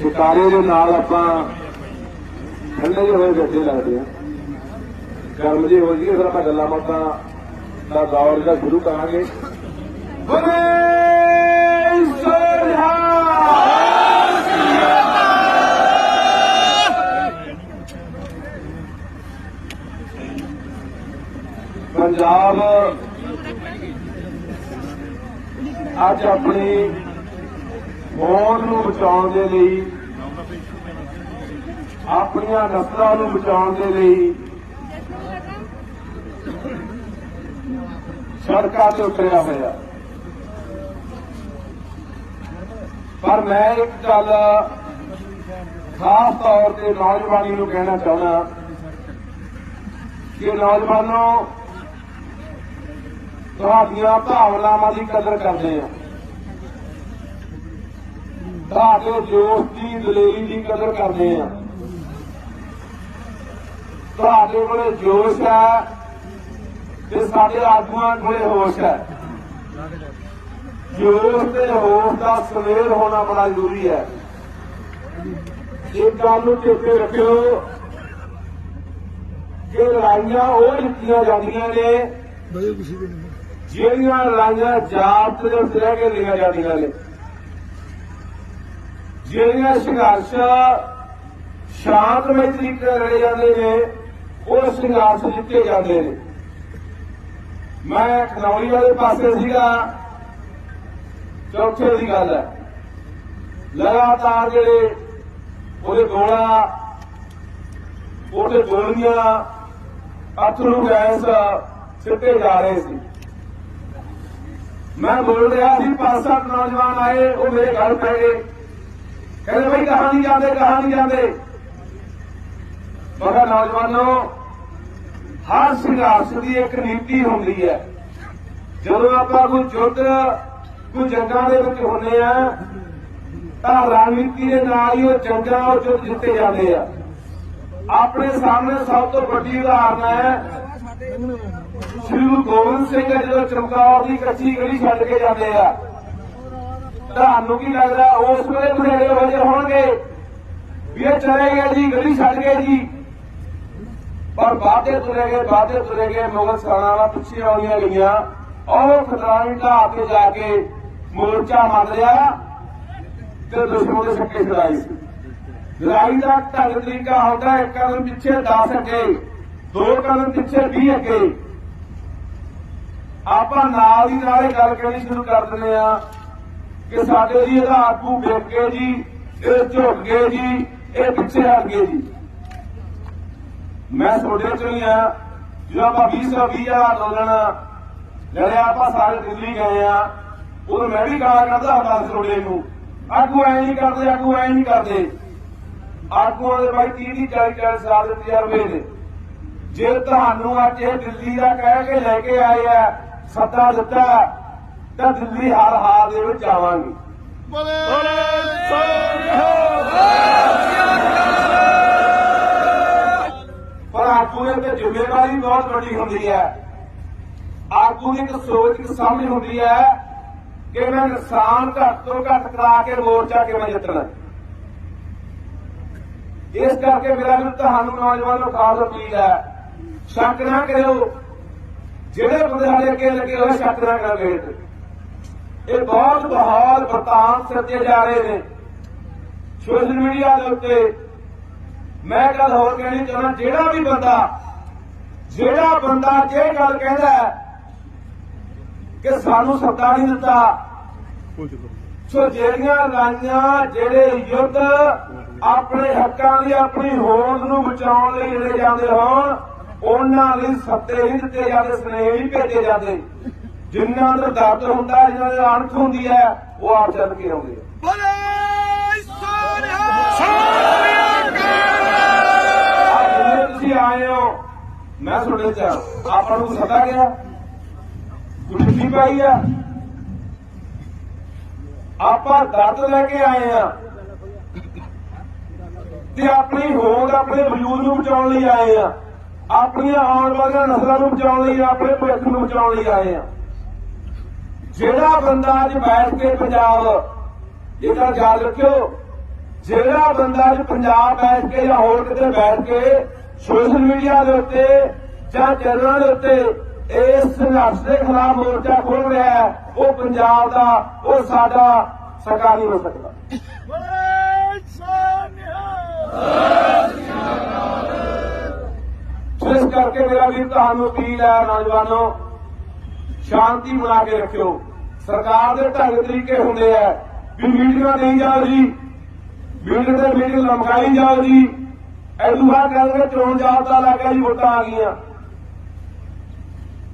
ਸ਼ਿਕਾਰੇ ਦੇ ਨਾਲ ਆਪਾਂ ਠੰਡੇ ਜਿਹੇ ਹੋਏ ਬੈਠੇ ਲੱਗਦੇ ਆ ਗਰਮ ਜਿਹੇ ਹੋ ਜੀਏ ਫਿਰ ਆਪਾਂ ਗੱਲਾਂ ਬਾਤਾਂ ਦਾ ਦੌਰ ਜਿਹੜਾ ਸ਼ੁਰੂ ਕਰਾਂਗੇ ਬੋਲੇ ਸੋਨਿਹਾ ਪੰਜਾਬ ਅੱਜ ਆਪਣੀ ਹੋਂਦ ਨੂੰ ਬਚਾਉਣ ਦੇ ਲਈ, ਆਪਣੀਆਂ ਨਸਲਾਂ ਨੂੰ ਬਚਾਉਣ ਦੇ ਲਈ ਸੜਕਾਂ ਤੇ ਉਤਰਿਆ ਹੋਇਆ। ਪਰ ਮੈਂ ਇੱਕ ਗੱਲ ਖਾਸ ਤੌਰ ਤੇ ਨੌਜਵਾਨੀ ਨੂੰ ਕਹਿਣਾ ਚਾਹੁੰਦਾ ਕਿ ਨੌਜਵਾਨੋ, ਤੁਹਾਡੀਆਂ ਭਾਵਨਾਵਾਂ ਦੀ ਕਦਰ ਕਰਦੇ ਆ। ਤੁਹਾਡੇ ਜੋਸ਼ ਦੀ ਦਲੇਰੀ ਦੀ ਕਦਰ ਕਰਦੇ ਆ। ਤੁਹਾਡੇ ਕੋਲੇ ਜੋਸ਼ ਹੈ ਤੇ ਸਾਡੇ ਆਗੂਆਂ ਕੋਲੇ ਹੋਸ਼ ਹੈ। ਜੋਸ਼ ਤੇ ਹੋਸ਼ ਦਾ ਸੁਮੇਲ ਹੋਣਾ ਬੜਾ ਜ਼ਰੂਰੀ ਹੈ। ਇਹ ਗੱਲ ਨੂੰ ਚੇਤੇ ਰੱਖਿਓ ਕਿ ਲੜਾਈਆਂ ਉਹ ਜਿੱਤੀਆਂ ਜਾਂਦੀਆਂ ਨੇ ਜਿਹੜੀਆਂ ਲੜਾਈਆਂ ਜਾਤ ਦੇ ਰਹਿ ਕੇ ਲੜੀਆਂ ਜਾਂਦੀਆਂ ਨੇ। ਜਿਹੜੀਆਂ ਸੰਘਰਸ਼ ਸ਼ਾਂਤਮਈ ਤਰੀਕੇ ਨਾਲ ਲੜੇ ਜਾਂਦੇ ਨੇ, ਉਹ ਸੰਘਰਸ਼ ਜਿੱਤੇ ਜਾਂਦੇ ਨੇ। ਮੈਂ ਖਨੌਰੀ ਵਾਲੇ ਪਾਸੇ ਸੀਗਾ, ਚੌਥੇ ਦੀ ਗੱਲ ਹੈ। ਲਗਾਤਾਰ ਜਿਹੜੇ ਉਹਦੇ ਗੋਲਾ, ਉਹਦੇ ਗੋਲੀਆਂ ਅਥਰੂ ਗੈਸ ਸਿੱਟੇ ਜਾ ਰਹੇ ਸੀ। ਮੈਂ ਬੋਲ ਰਿਹਾ ਸੀ, ਪੰਜ ਨੌਜਵਾਨ ਆਏ, ਉਹ ਮੇਰੇ ਘਰ ਪੈ ਗਏ। ਕਹਿੰਦੇ ਬਈ ਕਹਾਂ ਨਹੀਂ ਜਾਂਦੇ ਕਹਾਂ ਨਹੀਂ ਜਾਂਦੇ। ਮੈਂ ਨੌਜਵਾਨੋ, ਹਰ ਸੰਘਰਸ਼ ਦੀ ਇੱਕ ਨੀਤੀ ਹੁੰਦੀ ਹੈ। ਜਦੋਂ ਆਪਾਂ ਕੋਈ ਜੁੱਧ ਕੋਈ ਜੰਗਾਂ ਦੇ ਵਿੱਚ ਹੁੰਦੇ ਆ, ਤਾਂ ਰਣਨੀਤੀ ਦੇ ਨਾਲ ਹੀ ਉਹ ਜੰਗਾਂ ਉਹ ਜੁੱਧ ਜਿੱਤੇ ਜਾਂਦੇ ਆ। ਆਪਣੇ ਸਾਹਮਣੇ ਸਭ ਤੋਂ ਵੱਡੀ ਉਦਾਹਰਨ ਹੈ, ਸ਼੍ਰੀ ਗੁਰੂ ਗੋਬਿੰਦ ਸਿੰਘ ਜਦੋਂ ਚਮਕੌਰ ਦੀ ਕੱਚੀ ਗਲੀ ਛੱਡ ਕੇ ਜਾਂਦੇ ਆ। ਤੁਹਾਨੂੰ ਕੀ ਲੱਗਦਾ ਉਸ ਵੇਲੇ ਬਥੇਰੇ ਵਜੇ ਹੋਣਗੇ? ਵੀ ਇਹ ਚਲੇ ਗਏ ਜੀ ਗਲੀ ਛੱਡ ਗਏ ਜੀ। ਪਰ ਬਾਦੇ ਤੁਰੇ ਗਏ ਬਾਦੇ ਤੁਰੇ ਗਏ ਮੁਗਲ ਸੈਨਾਵਾਂ ਪਿੱਛੇ ਆਉਣੀਆਂ ਗਈਆਂ। ਉਹ ਖਦਾਨੀ ਢਾਹ ਕੇ ਜਾ ਕੇ ਮੋਰਚਾ ਮੰਨ ਲਿਆ ਤੇ ਦੁਸ਼ਮਣ ਦੇ ਸੱਕੇ ਛੜਾਈ ਲੜਾਈ ਦਾ ਢੰਗ ਤਰੀਕਾ ਹੁੰਦਾ, ਇੱਕ ਕਦਮ ਪਿੱਛੇ 10 ਅੱਗੇ, ਦੋ ਕਦਮ ਪਿੱਛੇ 20 ਅੱਗੇ। ਆਪਾਂ ਨਾਲ ਹੀ ਨਾਲ ਗੱਲ ਕਹਿਣੀ ਸ਼ੁਰੂ ਕਰ ਦਿੰਦੇ ਆ ਕਿ ਸਾਡੇ ਜੀ ਇਹਦਾ ਆਗੂ ਵੇਖ ਕੇ ਜੀ, ਇਹ ਝੁਕ ਗਏ ਜੀ, ਇਹ ਪਿੱਛੇ ਹਟ ਗਏ ਜੀ। ਮੈਂ ਤੁਹਾਡੇ ਚੋਂ ਹੀ ਆ ਜਦੋਂ ਆਪਾਂ 20 ਦਾ ਅੰਦੋਲਨ ਲੜਿਆ ਆਪਾਂ ਸਾਰੇ ਦਿੱਲੀ ਗਏ ਆ ਉਦੋਂ ਮੈਂ ਵੀ ਗਾਲਾਂ ਕੱਢਦਾ ਹੁੰਦਾ ਸੀ ਨੂੰ। ਆਗੂ ਐ ਨਹੀਂ ਕਰਦੇ, ਆਗੂ ਐ ਨਹੀਂ ਕਰਦੇ। ਆਗੂਆਂ ਦੇ ਬਾਈ 30 ਦੀ 40 40 ਸਾਲ ਦੇ ਤਜਰਬੇ ਨੇ ਜੇ ਤੁਹਾਨੂੰ ਅੱਜ ਇਹ ਦਿੱਲੀ ਦਾ ਕਹਿ ਕੇ ਲੈ ਕੇ ਆਏ ਆ, ਸੱਦਾ ਦਿੱਤਾ ਤਾਂ ਦਿੱਲੀ ਹਰ ਹਾਲ ਦੇ ਵਿੱਚ ਆਵਾਂਗੇ। ਪਰ ਆਗੂ ਦੇ ਤੇ ਜ਼ਿੰਮੇਵਾਰੀ ਬਹੁਤ ਵੱਡੀ ਹੁੰਦੀ ਹੈ। ਆਗੂ ਦੀ ਇੱਕ ਸੋਚ ਇੱਕ ਸਮਝ ਹੁੰਦੀ ਹੈ ਕਿ ਮੈਂ ਨੁਕਸਾਨ ਘੱਟ ਤੋਂ ਘੱਟ ਕਰਾ ਕੇ ਮੋਰਚਾ ਕਿਵੇਂ ਜਿੱਤਣਾ ਇਸ ਕਰਕੇ ਮੇਰਾ ਵੀ ਤੁਹਾਨੂੰ ਨੌਜਵਾਨ ਨੂੰ ਖਾਸ ਅਪੀਲ ਹੈ ਸ਼ੱਕ ਨਾ ਕਰਿਓ। ਜਿਹੜੇ ਬੰਦੇ ਸਾਡੇ ਅੱਗੇ ਲੱਗੇ ਹੋਏ ਸ਼ੱਕ ਨਾ ਕਰੋ ਇਹ ਬਹੁਤ ਬਹਾਲ ਵਰਤਾਨ ਸੱਜੇ ਜਾ ਰਹੇ ਨੇ। ਸੋਸ਼ਲ ਮੀਡੀਆ ਦੇ ਉੱਤੇ ਮੈਂ ਗੱਲ ਹੋਰ ਕਹਿਣੀ ਚਾਹੁੰਦਾ, ਜਿਹੜਾ ਵੀ ਬੰਦਾ, ਜਿਹੜਾ ਬੰਦਾ ਜੇ ਗੱਲ ਕਹਿੰਦਾ ਕਿ ਸਾਨੂੰ ਸੱਦਾ ਨਹੀਂ ਦਿੱਤਾ, ਸੋ ਜਿਹੜੀਆਂ ਲਾਈਆਂ, ਜਿਹੜੇ ਯੁੱਧ ਆਪਣੇ ਹੱਕਾਂ ਲਈ ਆਪਣੀ ਹੋਂਦ ਨੂੰ ਬਚਾਉਣ ਲਈ ਲੜੇ ਜਾਂਦੇ ਹੋਣ, ਉਹਨਾਂ ਲਈ ਸੱਦੇ ਨਹੀਂ ਦਿੱਤੇ ਜਾਂਦੇ, ਸਨੇਹ ਨਹੀਂ ਭੇਜੇ ਜਾਂਦੇ। ਜਿਨ੍ਹਾਂ ਦਾ ਦਰਦ ਹੁੰਦਾ ਜਿਨ੍ਹਾਂ ਦੀ ਅਣਖ ਹੁੰਦੀ ਹੈ ਉਹ ਆਪ ਚੱਲ ਕੇ ਆਉਂਦੇ ਆ। ਬੋਲੇ ਜਿੰਨੇ ਤੁਸੀਂ ਆਏ ਹੋ ਮੈਂ ਤੁਹਾਡੇ ਚ ਆਪਾਂ ਨੂੰ ਸੱਦਾ ਗਿਆ ਕੁਛ ਪਾਈ ਆ। ਆਪਾਂ ਦਰਦ ਲੈ ਕੇ ਆਏ ਆ। ਤੇ ਆਪਣੀ ਹੋਂਦ ਆਪਣੇ ਵਜੂਦ ਨੂੰ ਬਚਾਉਣ ਲਈ ਆਏ ਆ। ਆਪਣੀਆਂ ਆਉਣ ਵਾਲੀਆਂ ਨਸਲਾਂ ਨੂੰ ਬਚਾਉਣ ਲਈ ਆਪਣੇ ਭਵਿੱਖ ਨੂੰ ਬਚਾਉਣ ਲਈ ਆਏ ਆ। ਜਿਹੜਾ ਬੰਦਾ ਅੱਜ ਬੈਠ ਕੇ ਪੰਜਾਬ ਇਹਦਾ ਯਾਦ ਰੱਖਿਓ ਜਿਹੜਾ ਬੰਦਾ ਅੱਜ ਪੰਜਾਬ ਬੈਠ ਕੇ ਜਾਂ ਹੋਰ ਕਿਤੇ ਬੈਠ ਕੇ ਸੋਸ਼ਲ ਮੀਡੀਆ ਦੇ ਉੱਤੇ ਜਾਂ ਚੈਨਲਾਂ ਦੇ ਉੱਤੇ ਇਸ ਸੰਘਰਸ਼ ਦੇ ਖਿਲਾਫ ਮੋਰਚਾ ਖੋਲ ਰਿਹਾ ਹੈ ਉਹ ਪੰਜਾਬ ਦਾ ਉਹ ਸਾਡਾ ਸਰਕਾਰ ਨਹੀਂ ਹੋ ਸਕਦਾ। ਇਸ ਕਰਕੇ ਮੇਰਾ ਵੀ ਤੁਹਾਨੂੰ ਅਪੀਲ ਹੈ ਨੌਜਵਾਨੋ ਸ਼ਾਂਤੀ ਬਣਾ ਕੇ ਰੱਖਿਓ। ਸਰਕਾਰ ਦੇ ਢੰਗ ਤਰੀਕੇ ਹੁੰਦੇ ਆ। ਵੀ ਮੀਟਿੰਗਾਂ ਨਹੀਂ ਜਾ ਰਹੀ। ਮੀਟਿੰਗ ਤੇ ਮੀਟਿੰਗ ਲਮਕਾਈ ਜਾ ਰਹੀ। ਐਦੂ ਬਾਅਦ ਚੋਣ ਜਾਬਤਾ ਲੱਗ ਗਿਆ ਜੀ, ਵੋਟਾਂ ਆ ਗਈਆਂ।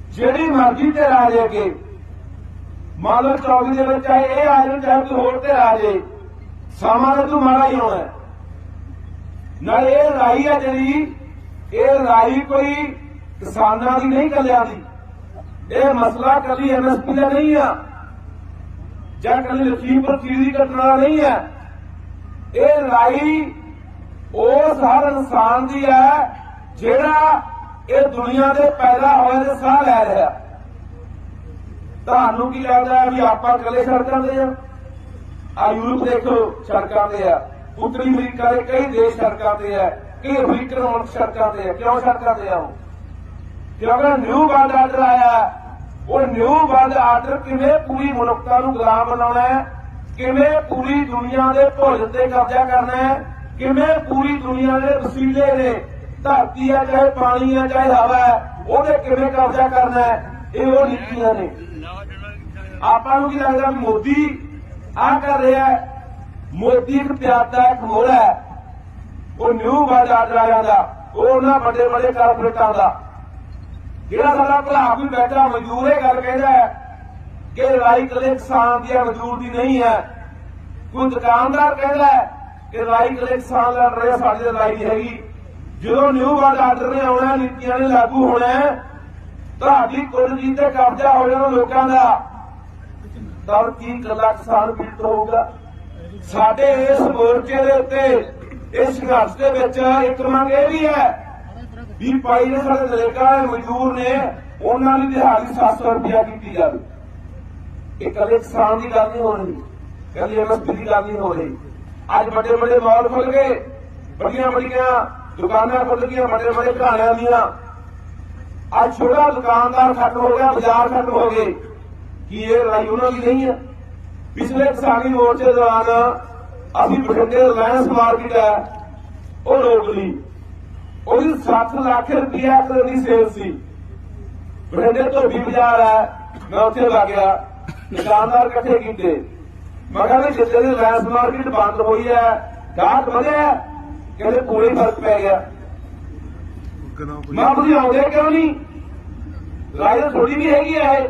ਜਿਹੜੀ ਮਰਜ਼ੀ ਤੇ ਆ ਜੇ ਕੇ ਮੰਨ ਲਓ ਦੇ ਵਿੱਚ ਚਾਹੇ ਇਹ ਆ ਜਾਣ, ਚਾਹੇ ਕੋਈ ਹੋਰ ਤੇ ਆ ਜੇ। ਸਮਾਂ ਤਾਂ ਤੂੰ ਮਾੜਾ ਹੀ ਹੋਣਾ। ਨਾਲ ਇਹ ਰਾਈ ਹੈ ਜਿਹੜੀ, ਇਹ ਰਾਈ ਕੋਈ ਕਿਸਾਨਾਂ ਦੀ ਨਹੀਂ ਕੱਲਿਆਂ ਦੀ। ਇਹ ਮਸਲਾ ਕੱਲੀ ਐਮਐਸਪੀ ਦਾ ਨਹੀਂ ਆ। ਜਾਂ ਕੱਲੀ ਲਖੀਮਪੁਰ ਖੀਰ ਦੀ ਘਟਨਾ ਨਹੀਂ ਹੈ। ਇਹ ਰਾਈ ਉਸ ਹਰ ਇਨਸਾਨ ਦੀ ਹੈ ਜਿਹੜਾ ਇਹ ਦੁਨੀਆ ਦੇ ਪੈਦਾ ਹੋਏ ਦੇ ਸਾਹ ਲੈ ਰਿਹਾ। ਤੁਹਾਨੂੰ ਕੀ ਲੱਗਦਾ ਵੀ ਆਪਾਂ ਇਕੱਲੇ ਸੜਕਾਂ ਤੇ ਆ ਆ ਯੂਰਪ ਦੇਖੋ, ਸੜਕਾਂ ਤੇ ਆ ਉੱਤਰੀ ਅਮਰੀਕਾ ਦੇ ਕਈ ਦੇਸ਼ ਸੜਕਾਂ ਤੇ ਆ ਕਈ ਅਫਰੀਕਨ ਮੁਲਕ ਸੜਕਾਂ ਤੇ ਆ ਕਿਉਂ ਸੜਕਾਂ ਤੇ ਆ ਉਹ ਕਿਉਂਕਿ ਨਿਊ ਵਰਲਡ ਆਰਡਰ ਆਇਆ। ਉਹ ਨਿਊ ਵਰਲਡ ਆਰਡਰ ਕਿਵੇਂ ਪੂਰੀ ਮਨੁੱਖਤਾ ਨੂੰ ਗੁਲਾਮ ਬਣਾਉਣਾ ਹੈ? ਕਿਵੇਂ ਪੂਰੀ ਦੁਨੀਆ ਦੇ ਭੋਜਨ ਤੇ ਕਬਜ਼ਾ ਕਰਨਾ ਹੈ? ਕਿਵੇਂ ਪੂਰੀ ਦੁਨੀਆ ਦੇ ਵਸੀਲੇ ਨੇ? ਧਰਤੀ ਹੈ ਚਾਹੇ ਪਾਣੀ ਹੈ ਚਾਹੇ ਹਵਾ ਹੈ, ਉਹਦੇ ਕਿਵੇਂ ਕਬਜ਼ਾ ਕਰਨਾ ਹੈ? ਇਹ ਉਹ ਨੀਤੀਆਂ ਨੇ। ਆਪਾਂ ਨੂੰ ਕੀ ਲੱਗਦਾ ਮੋਦੀ ਆ ਕਰ ਰਿਹਾ ਮੋਦੀ ਇੱਕ ਪਿਆਦਾ ਇੱਕ ਮੋਹਰਾ ਹੈ। ਉਹ ਨਿਊ ਵਰਲਡ ਆਰਡਰ ਆ ਦਾ, ਉਹ ਉਹਨਾਂ ਵੱਡੇ ਵੱਡੇ ਕਾਰਪੋਰੇਟਾਂ ਦਾ। ਜਿਹੜਾ ਸਾਡਾ ਭਰਾ ਵੀ ਬੈਠਾ ਮਜ਼ਦੂਰ ਇਹ ਗੱਲ ਕਹਿੰਦਾ ਹੈ ਕਿ ਲੜਾਈ ਕਦੇ ਕਿਸਾਨ ਦੀ ਹੈ, ਮਜ਼ਦੂਰ ਦੀ ਨਹੀਂ ਹੈ। ਕੋਈ ਦੁਕਾਨਦਾਰ ਕਹਿੰਦਾ ਹੈ ਕਿ ਲੜਾਈ ਕਦੇ ਕਿਸਾਨ ਲੜ ਰਹੇ ਸਾਡੀ ਲੜਾਈ ਹੈਗੀ। ਜਦੋਂ ਨਿਊ ਵਰਲਡ ਆਰਡਰ ਨੇ ਆਉਣਾ ਨੀਤੀਆਂ ਨੇ ਲਾਗੂ ਹੋਣਾ ਤੁਹਾਡੀ ਕੁੱਲ ਤੇ ਕਬਜ਼ਾ ਹੋ ਜਾਣਾ ਲੋਕਾਂ ਦਾ। ਤਾਂ ਕੀ ਕੱਲਾ ਕਿਸਾਨ ਪੀੜਤ ਹੋਊਗਾ? ਸਾਡੇ ਇਸ ਮੋਰਚੇ ਦੇ ਉੱਤੇ ਇਸ ਸੰਘਰਸ਼ ਦੇ ਵਿੱਚ ਇੱਕ ਮੰਗ ਇਹ ਵੀ ਹੈ ਵੀ ਪਾਈ ਨੇ ਸਾਡੇ ਨਰੇਗਾ ਦੇ ਮਜ਼ਦੂਰ ਨੇ, ਉਹਨਾਂ ਦੀ ਦਿਹਾੜੀ 700 ਰੁਪਇਆ ਕੀਤੀ ਜਾਵੇ। ਇਹ ਕੱਲੇ ਕਿਸਾਨ ਦੀ ਗੱਲ ਨਹੀਂ ਹੋ ਰਹੀ। ਕੱਲੀ ਐਮਐਸਪੀ ਦੀ ਗੱਲ ਨਹੀਂ ਹੋ ਰਹੀ। ਅੱਜ ਵੱਡੇ ਵੱਡੇ ਮਾਲ ਖੁੱਲ ਗਏ, ਵੱਡੀਆਂ ਵੱਡੀਆਂ ਦੁਕਾਨਾਂ ਖੁੱਲ ਗਈਆਂ, ਵੱਡੇ ਵੱਡੇ ਘਰਾਣਿਆਂ ਦੀਆਂ। ਅੱਜ ਛੋਟਾ ਦੁਕਾਨਦਾਰ ਖਤਮ ਹੋ ਗਿਆ, ਬਾਜ਼ਾਰ ਖਤਮ ਹੋ ਗਏ। ਕੀ ਇਹ ਲੜਾਈ ਉਹਨਾਂ ਦੀ ਨਹੀਂ ਹੈ? ਪਿਛਲੇ ਕਿਸਾਨੀ ਮੋਰਚੇ ਦੌਰਾਨ ਅਸੀਂ ਬਠਿੰਡੇ ਰਿਲਾਇੰਸ ਮਾਰਕੀਟ ਹੈ, ਉਹ ਰੋਕ ਲਈ। ਉਹਦੀ 7 ਲੱਖ ਰੁਪਇਆ ਦੀ ਸੇਲ ਸੀ। ਬਠਿੰਡੇ ਤੋਂ ਵੀ ਬਾਜ਼ਾਰ ਹੈ, ਮੈਂ ਉੱਥੇ ਲੱਗ ਗਿਆ। ਦੁਕਾਨਦਾਰ ਇਕੱਠੇ ਕੀਤੇ। ਮੈਂ ਕਿਹਾ ਵੀ ਦੀ ਰਿਲਾਇੰਸ ਮਾਰਕੀਟ ਬੰਦ ਹੋਈ ਹੈ, ਗਾਹਕ ਵਧਿਆ ਕਹਿੰਦੇ ਪੂਰੇ ਫ਼ਰਕ ਪੈ ਗਿਆ। ਮੈਂ ਤੁਸੀਂ ਆਉਂਦੇ ਕਿਉਂ ਨਹੀਂ? ਰਾਜ ਥੋੜੀ ਵੀ ਹੈਗੀ ਹੈ ਇਹ।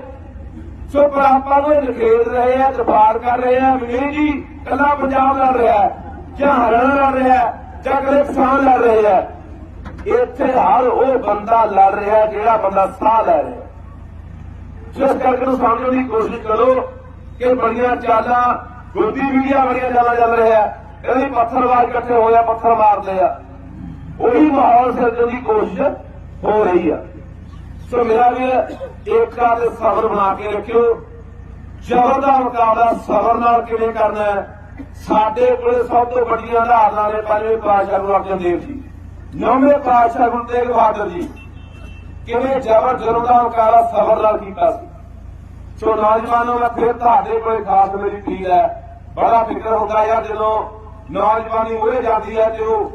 ਸੋ ਪਰ ਆਪਾਂ ਨੂੰ ਇਹ ਨਿਖੇੜ ਰਹੇ ਆ ਦਰਬਾਰ ਕਰ ਰਹੇ ਆ ਵੀ ਜੀ ਕੱਲਾ ਪੰਜਾਬ ਲੜ ਰਿਹਾ ਜਾਂ ਹਰਿਆਣਾ ਲੜ ਰਿਹਾ ਜਾਂ ਕਦੇ ਕਿਸਾਨ ਲੜ ਰਹੇ ਆ ਇੱਥੇ ਹਰ ਉਹ ਬੰਦਾ ਲੜ ਰਿਹਾ ਜਿਹੜਾ ਬੰਦਾ ਸਾਹ ਲੈ ਰਿਹਾ। ਜਿਸ ਕਰਕੇ ਨੂੰ ਸਮਝਣ ਦੀ ਕੋਸ਼ਿਸ਼ ਕਰੋ ਕਿ ਬੜੀਆਂ ਚਾਲਾਂ ਗੋਦੀ ਮੀਡੀਆ ਬੜੀਆਂ ਚਾਲਾਂ ਚੱਲ ਰਿਹਾ। ਇਹਦੀ ਪੱਥਰਵਾਰ ਇਕੱਠੇ ਹੋਇਆ ਪੱਥਰ ਮਾਰਦੇ ਆ। ਉਹੀ ਮਾਹੌਲ ਸਿਰਜਣ ਦੀ ਕੋਸ਼ਿਸ਼ ਹੋ ਰਹੀ ਆ। ਸੋ ਮੇਰਾ ਵੀ ਏਕਤਾ ਤੇ ਸਬਰ ਬਣਾ ਕੇ ਰੱਖਿਓ। ਜ਼ਬਰ ਦਾ ਮੁਕਾਬਲਾ ਸਬਰ ਨਾਲ ਕਿਵੇਂ ਕਰਨਾ ਹੈ, ਸਾਡੇ ਕੋਲੇ ਸਭ ਤੋਂ ਵੱਡੀਆਂ ਉਦਾਹਰਨਾਂ ਨੇ ਪੰਜਵੇਂ ਪਾਤਸ਼ਾਹ ਗੁਰੂ ਅਰਜਨ ਦੇਵ ਜੀ। ਨੌਵੇਂ ਪਾਤਸ਼ਾਹ ਗੁਰੂ ਤੇਗ ਬਹਾਦਰ ਜੀ, ਕਿਵੇਂ ਜ਼ਬਰ ਜ਼ੁਲਮ ਦਾ ਮੁਕਾਬਲਾ ਸਬਰ ਨਾਲ ਕੀਤਾ ਸੀ। ਸੋ ਨੌਜਵਾਨੋ, ਮੈਂ ਫਿਰ ਤੁਹਾਡੇ ਕੋਲੇ ਖਾਸ ਮੇਰੀ ਅਪੀਲ ਹੈ, ਬੜਾ ਫਿਕਰ ਹੁੰਦਾ ਯਾਰ ਜਦੋਂ ਨੌਜਵਾਨੀ ਉਰੇ ਜਾਂਦੀ ਹੈ ਤੇ ਉਹ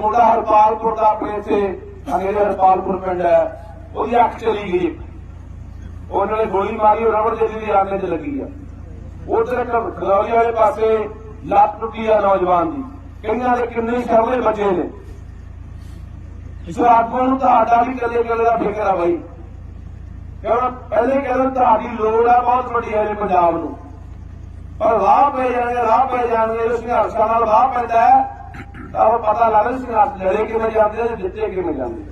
ਮੁੰਡਾ ਹਰਪਾਲਪੁਰ ਦਾ ਆਪਣੇ ਇੱਥੇ ਅੰਗਰੇਜ਼ ਹਰਪਾਲਪੁਰ ਪਿੰਡ ਹੈ, ਉਹਦੀ ਅੱਖ ਚਲੀ ਗਈ। ਉਹਨਾਂ ਨੇ ਗੋਲੀ ਮਾਰੀ, ਉਹ ਰਬੜ ਜੇਲੀ ਦੀ ਆਨੇ 'ਚ ਲੱਗੀ ਆ। ਉਧਰ ਇੱਕ ਖਲੌਰੀ ਵਾਲੇ ਪਾਸੇ ਲੱਤ ਟੁੱਟੀ ਆ ਨੌਜਵਾਨ ਦੀ। ਕਈਆਂ ਦੇ ਕਿੰਨੇ ਸ਼ਰਮੇ ਬਚੇ ਨੇ। ਇਸ ਆਤਮਾ ਨੂੰ ਤੁਹਾਡਾ ਵੀ ਕੱਲੇ ਕੱਲੇ ਦਾ ਫਿਕਰ ਆ ਬਾਈ। ਕਿਉਂ ਪਹਿਲੇ ਕਹਿੰਦੇ ਤੁਹਾਡੀ ਲੋੜ ਆ ਬਹੁਤ ਵੱਡੀ ਹੈ ਪੰਜਾਬ ਨੂੰ। ਪਰ ਰਾਹ ਪੈ ਜਾਣਗੇ ਰਾਹ ਪੈ ਜਾਣਗੇ ਇਸ ਸੰਘਰਸ਼ਾਂ ਨਾਲ ਰਾਹ ਪੈਂਦਾ ਹੈ। ਤਾਂ ਉਹ ਪਤਾ ਲੱਗਦਾ ਸੰਘਰਸ਼ ਲੜੇ ਕਿਵੇਂ ਜਾਂਦੇ ਤੇ ਜਿੱਤੇ ਕਿਵੇਂ ਜਾਂਦੇ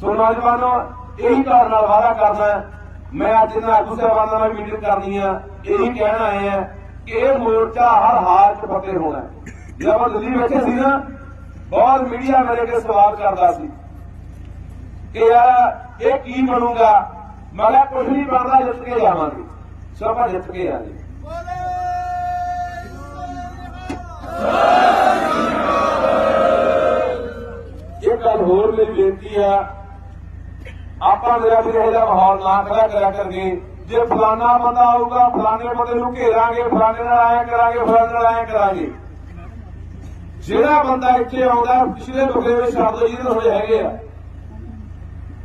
ਸੋ ਨੌਜਵਾਨੋ, ਇਹੀ ਤੁਹਾਡੇ ਨਾਲ ਵਾਅਦਾ ਕਰਨਾ ਮੈਂ ਅੱਜ ਇਹਨਾਂ ਆਗੂ ਸਾਹਿਬਾਨਾਂ ਨਾਲ ਮੀਟਿੰਗ ਕਰਨੀ ਆ। ਇਹੀ ਕਹਿਣ ਆਏ ਆ ਕਿ ਇਹ ਮੋਰਚਾ ਹਰ ਹਾਲ 'ਚ ਫਤਿਹ ਹੋਣਾ ਹੈ। ਜਦੋਂ ਦਿੱਲੀ ਬੈਠੇ ਸੀ ਨਾ ਬਹੁਤ ਮੀਡੀਆ ਮੇਰੇ ਤੇ ਸਵਾਲ ਕਰਦਾ ਸੀ ਕਿ ਯਾਰ ਇਹ ਕੀ ਬਣੂਗਾ? ਮੈਂ ਕਿਹਾ ਕੁਝ ਨਹੀਂ ਬਣਦਾ, ਜਿੱਤ ਕੇ ਜਾਵਾਂਗੇ। ਸੋ ਆਪਾਂ ਜਿੱਤ ਕੇ ਆ ਆਏ ਇਹ ਗੱਲ ਹੋਰ ਮੇਰੀ ਬੇਨਤੀ ਆ, ਆਪਾਂ ਮੇਰਾ ਵੀ ਇਹੋ ਜਿਹਾ ਮਾਹੌਲ ਨਾ ਖੜਾ ਕਰਿਆ ਕਰਕੇ ਜੇ ਫਲਾਣਾ ਬੰਦਾ ਆਊਗਾ, ਫਲਾਣੇ ਬੰਦੇ ਨੂੰ ਘੇਰਾਂਗੇ, ਫਲਾਣੇ ਨਾਲ ਆਇਆ ਕਰਾਂਗੇ, ਫਲਾਣੇ ਨਾਲ ਆਇਆ ਕਰਾਂਗੇ। ਜਿਹੜਾ ਬੰਦਾ ਇੱਥੇ ਆਉਂਦਾ, ਪਿਛਲੇ ਬਗਲੇ ਸ਼ਬਦ ਜਿਹਦੇ ਹੋਏ ਹੈਗੇ ਆ।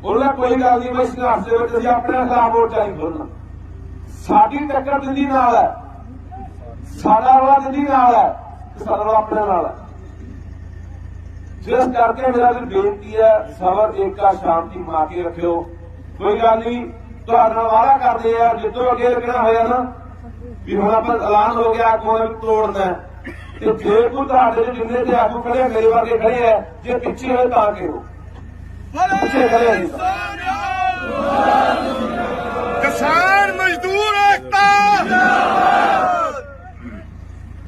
ਉਹਨਾਂ ਕੋਈ ਗੱਲ ਨਹੀਂ ਮੈਂ ਸੰਘਰਸ਼ ਦੇ ਵਿੱਚ ਅਸੀਂ ਆਪਣੇ ਖਿਲਾਫ ਵੋਟ ਚਾਹੀ ਖੋਲਣਾ। ਸਾਡੀ ਟੱਕਰ ਦਿੱਲੀ ਨਾਲ ਹੈ। ਸਾਡਾ ਵਾਲਾ ਦਿੱਲੀ ਨਾਲ ਹੈ ਸਾਡਾ ਵਾਲਾ ਆਪਣੇ ਨਾਲ ਹੈ। ਜਿਸ ਕਰਕੇ ਮੇਰਾ ਵੀ ਬੇਨਤੀ ਹੈ, ਸਬਰ ਏਕਾ ਸ਼ਾਂਤੀ ਮਾ ਕੇ ਰੱਖਿਓ। ਕੋਈ ਗੱਲ ਨਹੀਂ, ਤੁਹਾਡੇ ਨਾਲ ਵਾਅਦਾ ਕਰਦੇ ਆ, ਜਿੱਦੋਂ ਅੱਗੇ ਲੱਗਣਾ ਹੋਇਆ ਨਾ, ਵੀ ਹੁਣ ਆਪਾਂ ਐਲਾਨ ਹੋ ਗਿਆ ਆਗੂਆਂ ਨੂੰ ਤੋੜਨਾ ਤੇ ਜੇ ਕੋਈ ਤੁਹਾਡੇ ਦੇ ਜਿੰਨੇ ਤੇ ਆਗੂ ਖੜੇ ਆ, ਮੇਰੇ ਵਰਗੇ ਖੜੇ ਆ ਜੇ ਪਿੱਛੇ ਹੋਏ ਤਾਂ ਕਿਹੋ ਪਿੱਛੇ ਖੜੇ ਆ ਜੀ ਕਿਸਾਨ ਮਜ਼ਦੂਰ ਏਕਤਾ!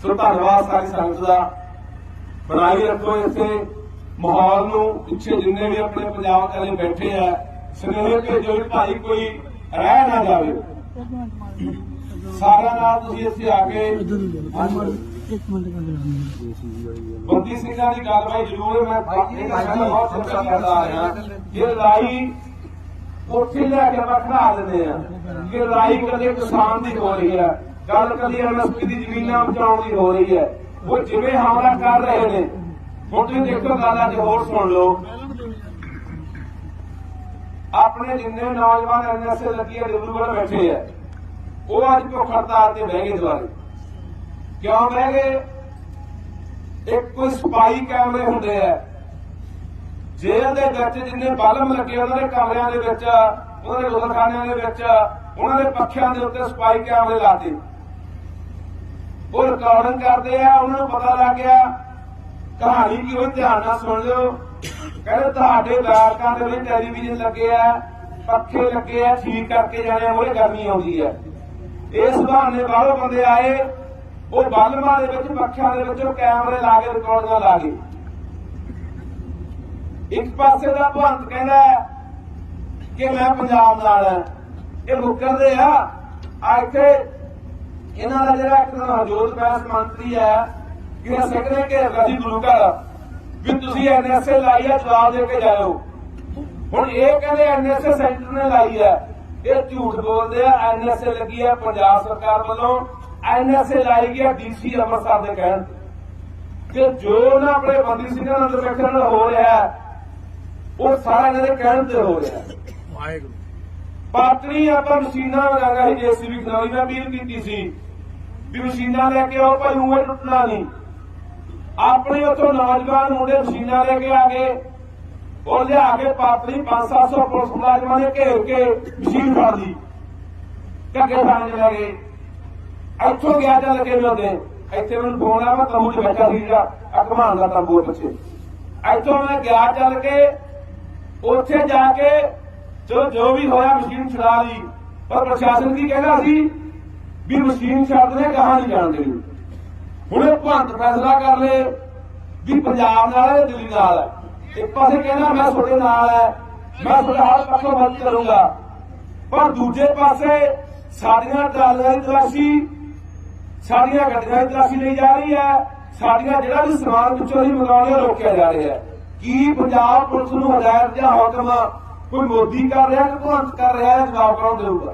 ਸੋ ਧੰਨਵਾਦ ਸਾਰੀ ਸੰਗਤ ਦਾ। ਬਣਾਈ ਰੱਖੋ ਇਸੇ ਮਾਹੌਲ ਨੂੰ ਪਿੱਛੇ ਜਿੰਨੇ ਵੀ ਆਪਣੇ ਪੰਜਾਬ ਵਾਲੇ ਬੈਠੇ ਆ ਸਨੇਹ ਭੇਜੋ ਵੀ ਭਾਈ ਕੋਈ ਰਹਿ ਨਾ ਜਾਵੇ। ਸਾਰਿਆਂ ਨਾਲ ਤੁਸੀਂ ਇੱਥੇ ਆ ਕੇ ਬੰਦੀ ਸਿੰਘਾਂ ਦੀ ਗੱਲ ਭਾਈ ਜ਼ਰੂਰ ਮੈਂ ਇਹ ਗੱਲ ਬਹੁਤ ਚਰਚਾ ਕਰਦਾ ਆ। ਰਿਹਾ ਇਹ ਲੜਾਈ ਉੱਥੇ ਲੈ ਕੇ ਆਪਾਂ ਖੜਾ ਦਿੰਦੇ ਆ ਕਿ ਲੜਾਈ ਕਦੇ ਕਿਸਾਨ ਦੀ ਹੋ ਰਹੀ ਹੈ ਗੱਲ ਕਦੇ ਐਮਐਸਪੀ ਦੀ ਜ਼ਮੀਨਾਂ ਬਚਾਉਣ ਦੀ ਹੋ ਰਹੀ ਹੈ ਉਹ ਜਿਵੇਂ ਹਮਲਾ ਕਰ ਰਹੇ ਨੇ ਹੁਣ ਤੁਸੀਂ ਦੇਖੋ ਗੱਲ ਅੱਜ ਹੋਰ ਸੁਣ ਲਓ। ਆਪਣੇ ਜਿੰਨੇ ਨੌਜਵਾਨ ਐਨਐਸਏ ਲੱਗੀ ਹੈ ਡਿਬਰੂਗੜ੍ਹ ਬੈਠੇ ਆ ਉਹ ਅੱਜ ਭੁੱਖ ਹੜਤਾਲ ਤੇ ਬਹਿ ਗਏ ਦੁਆਰੇ ਕਿਉਂ ਬਹਿ ਗਏ? ਇੱਕ ਕੋਈ ਸਪਾਈ ਕੈਮਰੇ ਹੁੰਦੇ ਆ। ਜੇਲ੍ਹ ਦੇ ਵਿੱਚ ਜਿੰਨੇ ਬਲਮ ਲੱਗੇ ਉਹਨਾਂ ਦੇ ਕਮਰਿਆਂ ਦੇ ਵਿੱਚ, ਉਹਨਾਂ ਦੇ ਗੁਲਖਾਨਿਆਂ ਦੇ ਵਿੱਚ, ਉਹਨਾਂ ਦੇ ਪੱਖਿਆਂ ਦੇ ਉੱਤੇ ਸਪਾਈ ਕੈਮਰੇ ਲਾਤੇ ਉਹ ਰਿਕਾਰਡਿੰਗ ਕਰਦੇ ਆ, ਉਹਨਾਂ ਨੂੰ ਪਤਾ ਲੱਗ ਗਿਆ। ਕਹਾਣੀ ਕੀ ਹੋਈ ਧਿਆਨ ਨਾਲ ਸੁਣ ਲਿਓ। ਕਹਿੰਦੇ ਤੁਹਾਡੇ ਬੈਰਕਾਂ ਦੇ ਵਿੱਚ ਟੈਲੀਵਿਜ਼ਨ ਲੱਗੇ ਆ, ਪੱਖੇ ਲੱਗੇ ਆ, ਠੀਕ ਕਰਕੇ ਜਾਣੇ ਉਹਦੇ ਗਰਮੀ ਆਉਂਦੀ ਹੈ ਇਸ ਬਹਾਨੇ ਬਾਹਰੋਂ ਬੰਦੇ ਆਏ। ਉਹ ਬਲਮਾਂ ਦੇ ਵਿੱਚ, ਪੱਖਿਆਂ ਦੇ ਵਿੱਚ ਉਹ ਕੈਮਰੇ ਲਾ ਕੇ ਰਿਕਾਰਡਿੰਗਾਂ ਲਾ ਗਏ ਇੱਕ ਪਾਸੇ ਦਾ ਭਗਵੰਤ ਕਹਿੰਦਾ ਕਿ ਮੈਂ ਪੰਜਾਬ ਨਾਲ ਹਾਂ ਇਹ ਮੁੱਕਰਦੇ ਆ ਆ ਇੱਥੇ ਇਹਨਾਂ ਦਾ ਜਿਹੜਾ ਇੱਕ ਹਰਜੋਤ ਬੈਂਸ ਮੰਤਰੀ ਹੈ ਕਿ ਸਿੱਖਦੇ ਕਿ ਰਜੀ ਗੁਰੂ ਵੀ ਤੁਸੀਂ ਐਨਐਸਏ ਲਾਈ ਹੈ ਜਵਾਬ ਦੇ ਕੇ ਜਾਇਓ। ਹੁਣ ਇਹ ਕਹਿੰਦੇ ਐਨਐਸਏ ਸੈਂਟਰ ਨੇ ਲਾਈ ਹੈ। ਇਹ ਝੂਠ ਬੋਲਦੇ ਆ ਐਨਐਸਏ ਲੱਗੀ ਹੈ ਪੰਜਾਬ ਸਰਕਾਰ ਵੱਲੋਂ। ਐਨਐਸਏ ਲਾਈ ਹੈ ਡੀਸੀ ਅੰਮ੍ਰਿਤਸਰ ਦੇ ਕਹਿਣ। ਤੇ ਜੋ ਨਾ ਆਪਣੇ ਬੰਦੀ ਸਿੰਘਾਂ ਨਾਲ ਨਾਲ ਹੋ ਰਿਹਾ ਹੈ, ਉਹ ਸਾਰਾ ਇਹਨਾਂ ਦੇ ਕਹਿਣ ਤੇ ਹੋ ਰਿਹਾ ਹੈ। ਵਾਹਿਗੁਰੂ। ਪਾਤਰੀ ਆਪਾਂ ਮਸ਼ੀਨਾਂ ਲਗਾਗਾ ਸੀ ਜੇਸੀਬੀ ਖਨਾਲੀ ਮੈਂ ਅਪੀਲ ਕੀਤੀ ਸੀ ਵੀ ਮਸ਼ੀਨਾਂ ਲੈ ਕੇ ਆਓ ਭਾਈ ਉਵੇਂ ਟੁੱਟਣਾ ਨਹੀਂ। ਆਪਣੇ ਉੱਥੋਂ ਨੌਜਵਾਨ ਮੁੰਡੇ ਮਸ਼ੀਨਾਂ ਲੈ ਕੇ ਆ ਗਏ ਉਹ ਲਿਆ ਕੇ ਪਾਤਰੀ 5-700 ਪੁਲਿਸ ਮੁਲਾਜ਼ਮਾਂ ਨੇ ਘੇਰ ਕੇ ਮਸ਼ੀਨ ਫੜ ਲਈ। ਕੱਗੇ ਥਾਣੇ ਲੈ ਗਏ। ਇੱਥੋਂ ਗਿਆ ਚੱਲ ਕੇ ਮਿਲਦੇ ਇੱਥੇ ਮੈਨੂੰ ਫੋਨ ਆ ਮੈਂ ਤੰਬੂ 'ਚ ਬੈਠਾ ਸੀ ਜਿਹੜਾ ਅਕਮਾਨ ਦਾ ਤੰਬੂ ਪਿੱਛੇ। ਇੱਥੋਂ ਮੈਂ ਗਿਆ ਚੱਲ ਕੇ, ਉੱਥੇ ਜਾ ਕੇ ਜੋ ਜੋ ਵੀ ਹੋਇਆ ਮਸ਼ੀਨ ਛੁਡਾ ਲਈ। ਪਰ ਪ੍ਰਸ਼ਾਸਨ ਕੀ ਕਹਿੰਦਾ ਸੀ? ਵੀ ਮਸ਼ੀਨ ਛੱਡ ਦੇ ਕਹਾਂ ਨਹੀਂ ਜਾਣ ਦੇਣੀ ਹੁਣ ਇਹ ਭੰਤ ਫੈਸਲਾ ਕਰ ਲੇ ਵੀ ਪੰਜਾਬ ਨਾਲ ਹੈ, ਦਿੱਲੀ ਨਾਲ ਹੈ। ਇੱਕ ਪਾਸੇ ਕਹਿੰਦਾ ਮੈਂ ਤੁਹਾਡੇ ਨਾਲ ਹੈ, ਮੈਂ ਤੁਹਾਡਾ ਹਰ ਪੱਖੋਂ ਮਦਦ ਕਰੂੰਗਾ। ਪਰ ਦੂਜੇ ਪਾਸੇ ਸਾਡੀਆਂ ਟਰਾਲੀਆਂ ਦੀ ਤਲਾਸ਼ੀ ਸਾਡੀਆਂ ਗੱਡੀਆਂ ਦੀ ਤਲਾਸ਼ੀ ਲਈ ਜਾ ਰਹੀ ਹੈ। ਸਾਡੀਆਂ ਜਿਹੜਾ ਵੀ ਸਮਾਨ ਵਿੱਚੋਂ ਅਸੀਂ ਮੰਗਾਉਣੇ ਰੋਕਿਆ ਜਾ ਰਿਹਾ ਹੈ। ਕੀ ਪੰਜਾਬ ਪੁਲਿਸ ਨੂੰ ਹਦਾਇਤ ਜਾਂ ਹੁਕਮ ਕੋਈ ਮੋਦੀ ਕਰ ਰਿਹਾ ਕਿ ਭਗਵੰਤ ਕਰ ਰਿਹਾ ਹੈ? ਜਵਾਬ ਕੌਣ ਦੇਊਗਾ?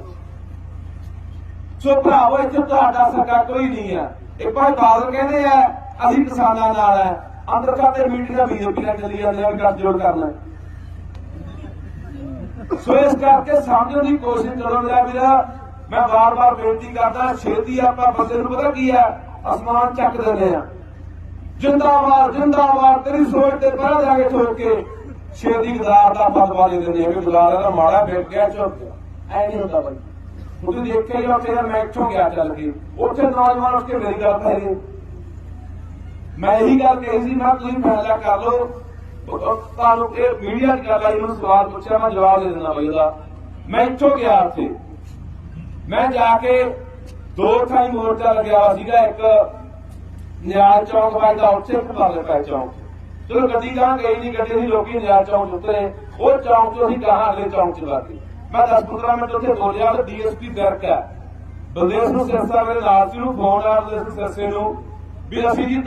ਸੋ ਭਰਾਵੋ, ਇੱਥੇ ਤੁਹਾਡਾ ਸਰਕਾਰ ਕੋਈ ਨਹੀਂ ਹੈ। ਇੱਕ ਭਾਈ ਬਾਦਲ ਕਹਿੰਦੇ ਆ, ਅਸੀਂ ਕਿਸਾਨਾਂ ਨਾਲ ਹੈ। ਅੰਦਰ ਖਾਤੇ ਮੀਟਿੰਗ ਬੀਜੇਪੀ ਨਾਲ ਚੱਲੀ ਜਾਂਦੇ ਆ ਗੱਠ ਜੋੜ ਕਰਨਾ ਸੋ ਇਸ ਕਰਕੇ ਸਮਝਣ ਦੀ ਕੋਸ਼ਿਸ਼ ਕਰੋ ਮੇਰਾ ਵੀਰਾ ਮੈਂ ਵਾਰ ਬਾਰ ਬੇਨਤੀ ਕਰਦਾ, ਛੇਤੀ ਆਪਾਂ ਬੰਦੇ ਨੂੰ ਪਤਾ ਕੀ ਹੈ? ਅਸਮਾਨ ਚੱਕ ਦਿੰਦੇ ਆ ਜਿੰਦਾਬਾਦ ਜਿੰਦਾਬਾਦ, ਤੇਰੀ ਸੋਚ ਤੇ ਪਰਾਂ ਜਾ ਕੇ ਠੋਕ ਕੇ ਛੇਤੀ ਗਦਾਰ ਦਾ ਫਤਵਾ ਦੇ ਦਿੰਦੇ ਆ ਕਿ ਗਦਾਰ ਦਾ ਮਾੜਾ ਵਿਕ ਗਿਆ ਚੁੱਕ। ਗਿਆ ਐ ਨਹੀਂ ਹੁੰਦਾ ਬਾਈ। ਹੁਣ ਤੁਸੀਂ ਦੇਖਿਆ ਜੋ ਤੇਰਾ ਮੈਂ ਇੱਥੋਂ ਗਿਆ ਚੱਲ ਕੇ। ਉੱਥੇ ਨੌਜਵਾਨ ਉੱਠ ਕੇ ਮੇਰੀ ਗੱਲ ਪੈ ਗਏ ਮੈਂ ਇਹੀ ਗੱਲ ਕਹੀ ਸੀ, ਮੈਂ ਕਿਹਾ ਤੁਸੀਂ ਫੈਸਲਾ ਕਰ ਲਓ। ਤੁਹਾਨੂੰ ਇਹ ਮੀਡੀਆ ਦੀ ਗੱਲ ਆਈ, ਮੈਨੂੰ ਸਵਾਲ ਪੁੱਛਿਆ, ਮੈਂ ਜਵਾਬ ਦੇ ਦਿੰਦਾ ਬਈ ਉਹਦਾ। ਮੈਂ ਇੱਥੋਂ ਗਿਆ ਉੱਥੇ। ਮੈਂ ਜਾ ਕੇ ਦੋ ਥਾਈ ਮੋਰਚਾ ਲੱਗਿਆ ਸੀਗਾ, ਇੱਕ ਨਿਆਲ ਚੌਂਕ ਵੱਜਦਾ ਉੱਥੇ ਇੱਕ ਪੈ ਚੌਂਕ। ਚਲੋ ਗੱਡੀ ਗਾਂ ਗਈ ਨਹੀਂ ਗੱਡੀ ਦੀ ਲੋਕੀ ਨਿਆਲ ਚੌਂਕ 'ਚ ਉਤਰੇ ਉਹ ਚੌਂਕ ਤੋਂ ਅਸੀਂ ਗਾਹਾਂ ਅਗਲੇ ਚੌਂਕ 'ਚ ਲੱਗ ਮੈਂ 10-15 ਮਿੰਟ ਉੱਥੇ ਬੋਲਿਆ ਤੇ ਡੀਐਸਪੀ ਦਰਕ ਹੈ। ਬਲਦੇਵ ਸਿੰਘ ਸਿਰਸਾ ਮੇਰੇ ਨਾਲ ਸੀ ਨੂੰ ਫੋਨ ਆ ਬਲਦੇਵ ਸਿੰਘ ਸਿਰਸੇ ਨੂੰ, ਵੀ ਅਸੀਂ ਜੀ